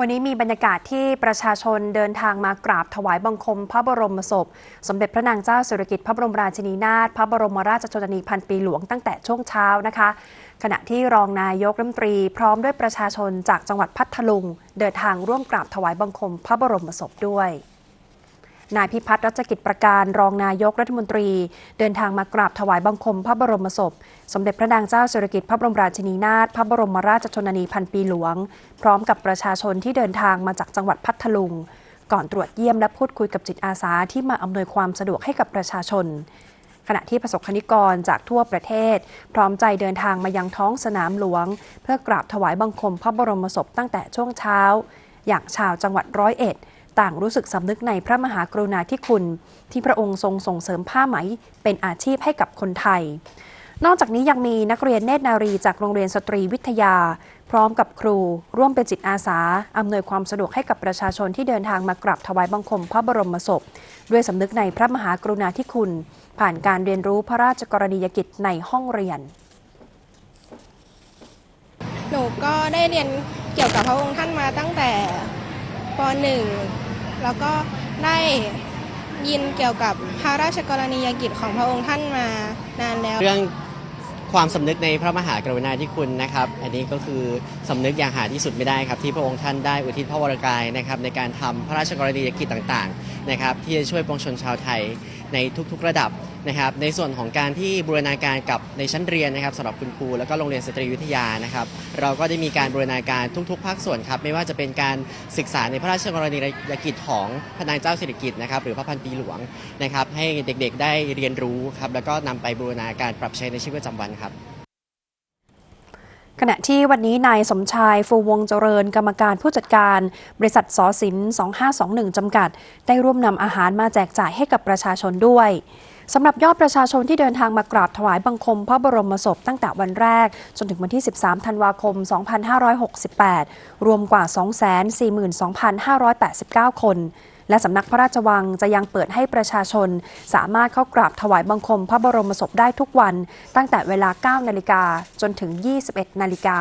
วันนี้มีบรรยากาศที่ประชาชนเดินทางมากราบถวายบังคม พระบรมศพ สมเด็จพระนางเจ้าสุรกิจพระบรมราชินีนาถพระบรมราชชนนีพันปีหลวงตั้งแต่ช่วงเช้านะคะ ขณะที่รองนายกรัฐมนตรี พร้อมด้วยประชาชนจากจังหวัดพัทลุง เดินทางร่วมกราบถวายบังคม พระบรมศพด้วย นายพิพัฒน์รัชกิจประการรองนายกรัฐมนตรี เดินทางมากราบถวายบังคมพระบรมศพ สมเด็จพระนางเจ้าสิริกิติ์พระบรมราชินีนาถพระบรมราชชนนีพันปีหลวง พร้อมกับประชาชนที่เดินทางมาจากจังหวัดพัทลุง ก่อนตรวจเยี่ยมและพูดคุยกับจิตอาสาที่มาอำนวยความสะดวกให้กับประชาชนขณะที่ประสบคณิกรจากทั่วประเทศ พร้อมใจเดินทางมายังท้องสนามหลวง เพื่อกราบถวายบังคมพระบรมศพตั้งแต่ช่วงเช้า อย่างชาวจังหวัดร้อยเอ็ด ต่างรู้สึกสำนึกในพระมหากรุณาธิคุณ ที่พระองค์ทรงส่งเสริมผ้าไหมเป็นอาชีพให้กับคนไทย นอกจากนี้ยังมีนักเรียนเนตรนารีจากโรงเรียนสตรีวิทยา พร้อมกับครู ร่วมเป็นจิตอาสา อำนวยความสะดวกให้กับประชาชนที่เดินทางมากราบถวายบังคมพระบรมศพ ด้วยสำนึกในพระมหากรุณาธิคุณ ผ่านการเรียนรู้พระราชกรณียกิจในห้องเรียนหนูก็ได้เรียนเกี่ยวกับพระองค์ท่านมาตั้งแต่ป .1 แล้วก็ได้ยินเกี่ยวกับพระราชกรณียกิจของพระองค์ท่านมานานแล้ว เรื่องความสำนึกในพระมหากรุณาธิคุณนะครับ อันนี้ก็คือสำนึกอย่างหาที่สุดไม่ได้ครับ ที่พระองค์ท่านได้อุทิศพระวรกายนะครับในการทำพระราชกรณียกิจต่างๆนะครับที่จะช่วยปวงชนชาวไทยในทุกๆระดับ นะครับในส่วนของการที่บูรณาการกับในชั้นเรียนนะครับสำหรับคุณครูแล้วก็โรงเรียนสตรีวิทยานะครับเราก็ได้มีการบูรณาการทุก ๆ ภาคส่วนครับไม่ว่าจะเป็นการศึกษาในพระราชกรณียกิจของพระนางเจ้าสิริกิติ์นะครับหรือพระพันปีหลวงนะครับให้เด็กๆได้เรียนรู้ครับแล้วก็นำไปบูรณาการปรับใช้ในชีวิตประจำวันครับขณะที่วันนี้นายสมชายฟูวงเจริญกรรมการผู้จัดการ บริษัทสอสิน 2521 จำกัด ได้ร่วมนำอาหารมาแจกจ่ายให้กับประชาชนด้วย สำหรับยอดประชาชนที่เดินทางมากราบถวายบังคมพระบรมศพตั้งแต่วันแรก จนถึงวันที่ 13 ธันวาคม 2568 รวมกว่า 242,589 คนและสำนักพระราชวังจะยังเปิดให้ประชาชน สามารถเข้ากราบถวายบังคมพระบรมศพได้ทุกวัน ตั้งแต่เวลา 9 นาฬิกาจนถึง 21 นาฬิกา